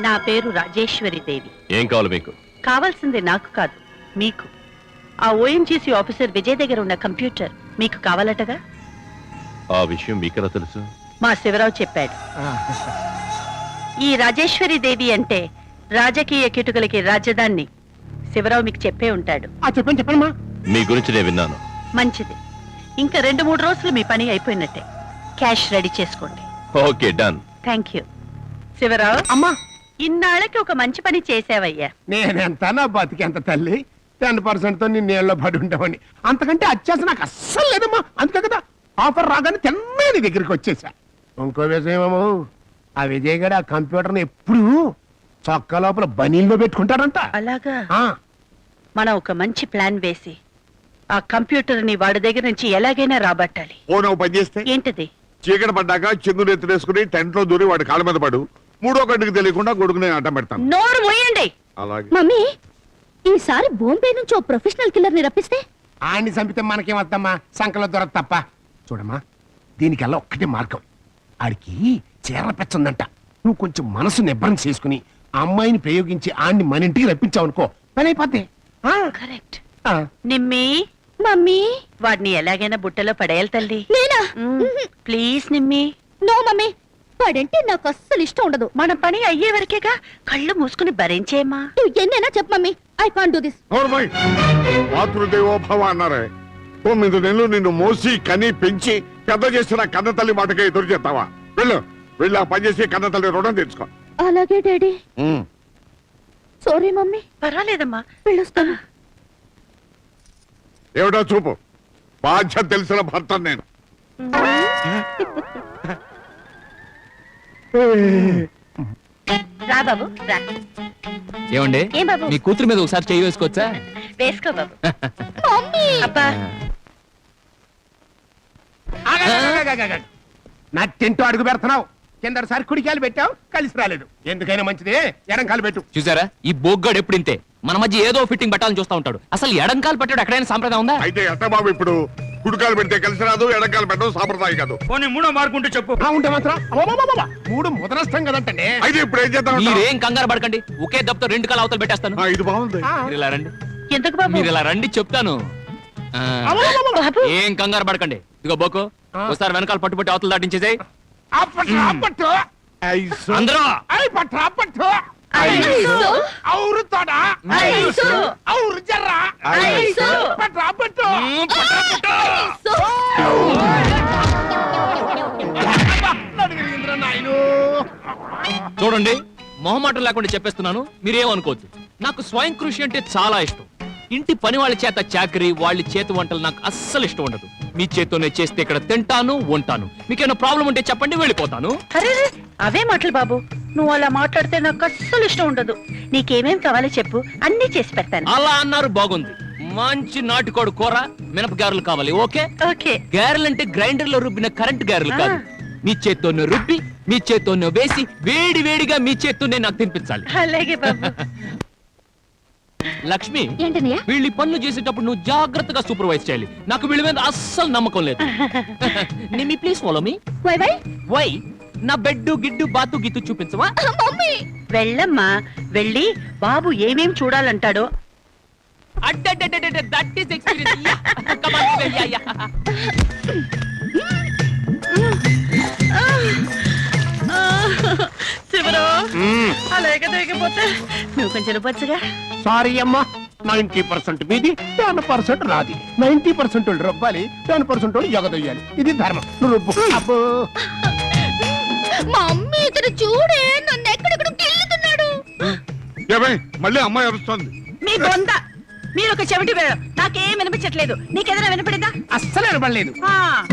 నా పేరు రాజేశ్వరి దేవి. ఏం కావాలి మీకు? కావాల్సింది నాకు కాదు మీకు. ఆ ఓఎన్జీసీ ఆఫీసర్ విజయ్ దగ్గర ఉన్న కంప్యూటర్ మీకు కావాలటగా? ఆ విషయం మీకెలా తెలుసు? మా శివరావు చెప్పాడు. ఈ రాజేశ్వరి దేవి అంటే రాజకీయ కిటుకులకి రాజధాని. శివరావు మీకు చెప్పే ఉంటాడు. ఆ చెప్పండి చెప్పండి మీ గురించి నేను విన్నాను. మంచిది. ఇంకా రెండు మూడు రోజులు మీ పని అయిపోయినట్టే. క్యాష్ రెడీ చేసుకోండి. Okay done. Thank you. Shivarao. అమ్మా ఇన్నాళ్ళకి ఒక మంచి పని చేసావయ్యా. నేనెంత నా బతికెంత తల్లి? టెన్ పర్సెంట్తో నేను నీళ్ళలో పడి ఉంటామని అంతకంటే అత్యాస నాకు అస్సలు లేదమ్మా. అందుకే కదా ఆఫర్ రాగానే తిన్నే నీ దగ్గరికి వచ్చేసా. ఇంకో విషయం ఏమో ఆ విజయ్ గడ ఆ కంప్యూటర్ని ఎప్పుడు చొక్కా లోపల బనీల్లో పెట్టుకుంటాడంట. అలాగా? ఆ, మనం ఒక మంచి ప్లాన్ వేసి ఆ కంప్యూటర్ని వాడి దగ్గర నుంచి ఎలాగైనా రాబట్టాలి. ఓ పని చేస్తే? ఏంటది? చీకటి పడ్డాక చంద్రుని ఎత్తులేసుకుని టెంట్లో దూరి వాడి కాళ్ళ మీద పడు. మూడో గంటకి తెలియకుండా కొడుకుని అడ్డం పెడతాను. నోరు మూయండి. అలాగే. మమ్మీ ఈసారి బాంబే నుంచి ఓ ప్రొఫెషనల్ కిల్లర్ని రప్పిస్తే? ఆడిని చంపితే మనకేమొద్దమ్మా సంకలో దొరక తప్ప. చూడమ్మా దీనికల్లా ఒక్కటే మార్గం. ఆడికి చీరల పెచ్చుందంట. నువ్వు కొంచెం మనసు నిబ్బరం చేసుకుని అమ్మాయిని ప్రయోగించి ఆడిని మన ఇంటికి రప్పించావు అనుకో పని అయిపోద్ది ఆ, కరెక్ట్. ఆ. నిమ్మి. మమ్మీ. వాడిని ఎలాగైనా బుట్టలో పడేయాలి తల్లి. నేనా? ప్లీజ్ నిమ్మి. No mummy. వాడంటే నాకు అస్సలు ఇష్టం ఉండదు. మన పని అయ్యే వరకేగా? కళ్ళు మూసుకుని భరించేమా నువ్వు ఎన్నైనా చెప్పు mummy. I can't do this నోర్మై మాతృదేవోభవ అన్నారే. తొమ్మిది నెలలు నిన్ను మోసి కని పెంచి పెద్ద చేసిన కన్న తల్లి మాటకే ఎదురు చేస్తావా? వెళ్ళు. వెళ్ళి ఆ పని చేసి కన్న తల్లి రుణం తెచ్చుకో అలాగే డాడీ. ఉమ్. Sorry mummy. పర్వాలేదమ్మా. వెళ్ళొస్తాను. ఏమిటో చూపు. బాధ్యత తెలిసిన భర్త నేను. రా బాబు రా. ఏమండి? ఏం బాబు? మీ కూతురు మీద ఒకసారి చేయి వేసుకోవచ్చా? వేసుకో బాబు. మమ్మీ! అబ్బా. ఆగాగాగాగాగా. నా టెంట్ అడుగు పెడుతున్నావు. కిందసారి కుడికాయలు పెట్టావు కలిసి రాలేదు. ఎందుకైనా మంచిది? ఎడం కాలు పెట్టు. చూసారా? ఈ బోగ్గాడు ఎప్పుడు ఇంతే? మన మధ్య ఏదో ఫిట్టింగ్ పెట్టాలని చూస్తా ఉంటాడు. అసలు ఎడంకాలు పెట్టాడు ఎక్కడైనా సాంప్రదాయం ఉందా? అయితే ఎట్ట బాబు ఇప్పుడు? కుడికాలు పెడితే కలిసి రాదు ఎడకాలు పెట్టడం సాంప్రదాయం కాదు. పోనీ మూడో మార్కుంటే చెప్పు. ఆ, ఉంటే మాత్రం అబ్బబ్బబ్బబ్బ. మూడు ముదనష్టం కదంటే అయితే ఇప్పుడు ఏం చేద్దాం అంటావ్? మీరేం కంగారు పడకండి. ఒకే దెబ్బతో రెండు కాలు అవతలు పెట్టేస్తాను. ఆ, ఇది బాగుంది. మీరు ఇలా రండి. ఎందుకు బాబు? మీరు ఇలా రండి చెప్తాను. ఆ, బాబు ఏం కంగారు పడకండి. ఇదిగో బోకు ఒకసారి వెనకాల పట్టుబట్టి అవతలు దాటించేసాయి. అందరూ! ఐ పట్టు అప్పట్లో నన్ను విరిగిందిరా నాయను. చూడండి మొహమాటం లేకుండా చెప్పేస్తున్నాను మీరేమనుకోవద్దు నాకు స్వయం కృషి అంటే చాలా ఇష్టం. ఇంటి పని వాళ్ళ చేత చాకరీ వాళ్ళ చేతి వంటలు నాకు అస్సలు ఇష్టం ఉండదు. మీ చేత్తోనే చేస్తే ఇక్కడ తింటాను ఉంటాను. మీకేమైనా ప్రాబ్లం ఉంటే చెప్పండి వెళ్ళిపోతాను. అరే రే, అవే మాటలు బాబు. నువ్వు అలా మాట్లాడితే నాకు అస్సలు ఇష్టం ఉండదు. నీకేమేం కావాలో చెప్పు అన్ని చేసి పెడతాను. అలా అన్నారు బాగుంది. మంచి నాటుకోడు కూర మినపగారెలు కావాలి ఓకే? ఓకే. గారెలు అంటే గ్రైండర్లో రుబ్బిన కరెంట్ గారెలు కాదు. మీ చేత్తోనే రుబ్బి మీ చేత్తోనే వేసి వేడి వేడిగా మీ చేత్తోనే నాకు తినిపించాలి. అలాగే బాబు. లక్ష్మి ఏంటన్నయ్య వీళ్ళి పనులు చేసేటప్పుడు నువ్వు జాగ్రత్తగా సూపర్వైజ్ చేయాలి. నాకు వీళ్ళ మీద అస్సలు నమ్మకం లేదు. Please follow me why why? Why నా బెడ్ గిడ్డు బాతు గిత్తు చూపించవా? మమ్మీ! వెళ్ళమ్మా. వెళ్ళి బాబు ఏమేం చూడాలంటాడో. దట్ ఈస్ ఎక్స్పీరియన్స్ శివరు అలాగే దిగిపోతే నువ్వు కొంచెం రుబ్బొచ్చుగా సారీ అమ్మా నైన్టీ పర్సెంట్ మీది టెన్ పర్సెంట్ నాది. నైన్టీ పర్సెంట్ రొబ్బాలి టెన్ పర్సెంట్ ఎగదొయ్యాలి. ఇది ధర్మం. నువ్వు రొబ్బు అబ్బో. మమ్మీ ఇతను చూడే నన్ను ఎక్కడెక్కడ గిల్లుతున్నాడు ఏమై మళ్ళీ అమ్మాయి అరుస్తోంది. మీ బొంద మీరు ఒక చెవిటి వేళ నాకేం వినిపించట్లేదు. నీకేదైనా వినపడిందా? అస్సలు వినపడలేదు. ఆ.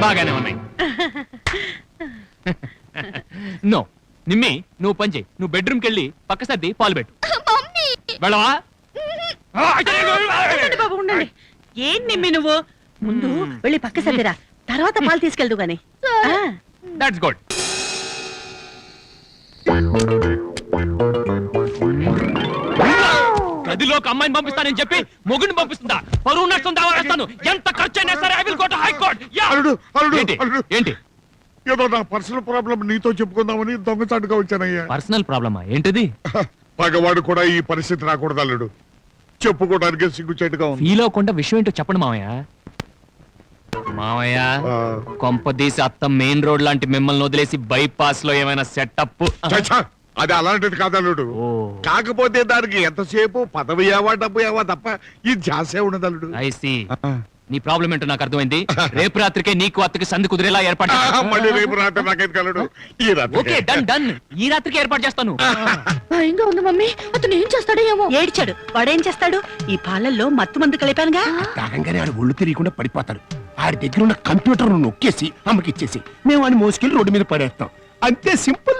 బాగానే ఉన్నాయి. నో నిమ్మి నువ్వు పని చేయి నువ్వు బెడ్రూమ్కి వెళ్ళి పక్క సర్ది పాలు పెట్టు. మమ్మీ. వెళ్ళవా? ఉండండి బాబు ఉండండి. ఏం నిమ్మి నువ్వు? ముందు వెళ్ళి పక్క సర్దిరా తర్వాత పాలు తీసుకెళ్దు గాని. ఆ. దట్స్ గుడ్ ఒక అమ్మాయిని పంపిస్తానని చెప్పి మొగుడిని పంపిస్తుందా? పరువు నష్టం దావా వేస్తాను. ఎంత ఖర్చు అయినా సరే I will go to high court అల్లుడు అల్లుడు ఏంటి? అల్లుడు. ఏంటి? ఏదో నా పర్సనల్ ప్రాబ్లం నీతో చెప్పుకుందామని దొంగచాటుగా వచ్చానయ్యా. పర్సనల్ ప్రాబ్లమా? ఏంటిది? పగవాడు కూడా ఈ పరిస్థితి రాకూడదు అల్లుడు చెప్పుకోవడానికి సిగ్గుచేటుగా ఉంది. ఫీల్ అవ్వకుండా విషయం ఏంటో చెప్పండి మామయ్య. మామయ్య ఆ, కొంపదీసి అత్త మెయిన్ రోడ్ లాంటి మిమ్మల్ని వదిలేసి బైపాస్లో ఏమైనా సెటప్? చచ్చా, అది అలాంటిది కాదు అల్లుడు ఓ. కాకపోతే దానికి ఎంతసేపు పదవి ఏవా డబ్బు ఏవా తప్ప ఈ జాసే ఉండదు అల్లుడు ఐసి నీ ప్రాబ్లం ఏంటో నాకు అర్థమైంది. రేపు రాత్రికే నీకు అత్తకి సంధి కుదిరేలా ఏర్పాటు. మళ్ళీ రేపు రాత్రి నాకైతే కలడు? ఈ ఓకే రాత్రి డన్ డన్ ఈ రాత్రికి ఏర్పాటు చేస్తాను. భయంగా ఉంది మమ్మీ. అతను ఏం చేస్తాడో ఏమో. ఏడ్చాడు. వాడేం చేస్తాడు? ఈ పాలల్లో మత్తు మందు కలిపానుగా? తాగంగానే ఆడు ఒళ్ళు తిరిగకుండా పడిపోతాడు. ఆడి దగ్గర ఉన్న కంప్యూటర్ నొక్కేసి అమ్మకి ఇచ్చేసి మేము వాడిని మోసుకెళ్ళి రోడ్డు మీద పడేస్తాం. అంతే సింపుల్.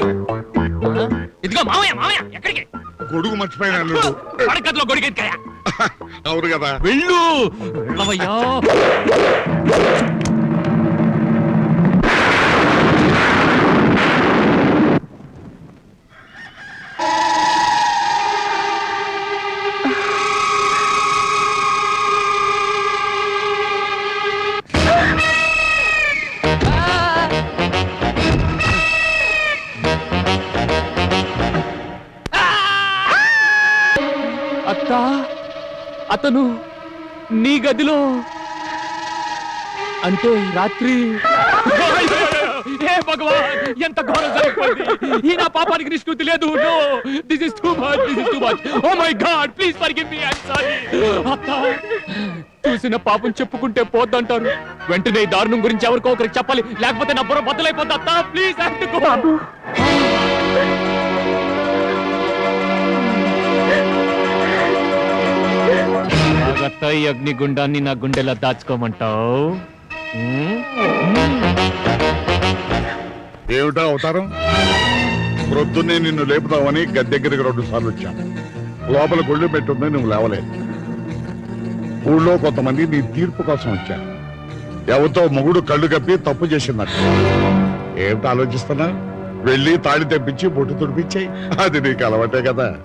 ఇదిగో మామయ్య మామయ్య ఎక్కడికి? గొడుగు మర్చిపోయిన అల్లుడు పడకట్లో గొడిగెత్తికాయ? అవును కదా. వెళ్ళు వెళ్ళవయ్యా. అత్త అతను నీ గదిలో అంటే రాత్రి ఏ భగవాన్ ఎంత ఘోరం జరిగిపోయింది ఈ నా పాపానికి నిష్కృతి లేదు. No this is too much this is too much oh my god please forgive me I sorry అత్త చూసిన పాపం చెప్పుకుంటే పోద్దంటారు. వెంటనే ఈ దారుణం గురించి ఎవరికో ఒకరికి చెప్పాలి. లేకపోతే నా బుర్ర బద్దలైపోద్ది అత్త. ప్లీజ్ బాబు. ఈ అగ్నిగుండాన్ని నా గుండెలా దాచుకోమంటావు? ఏమిటా అవతారం? ప్రొద్దున్నే నిన్ను లేపుదామని గది దగ్గరికి రెండు సార్లు వచ్చాను. లోపల గుళ్ళు పెట్టుంది నువ్వు లేవలేదు. ఊళ్ళో కొంతమంది నీ తీర్పు కోసం వచ్చారు. ఎవరితో మొగుడు కళ్ళు కప్పి తప్పు చేసిందట. ఏమిటి ఆలోచిస్తున్నా? వెళ్ళి తాళి తెప్పించి బొట్టు తుడిపించాయి. అది నీకు అలవాటే కదా.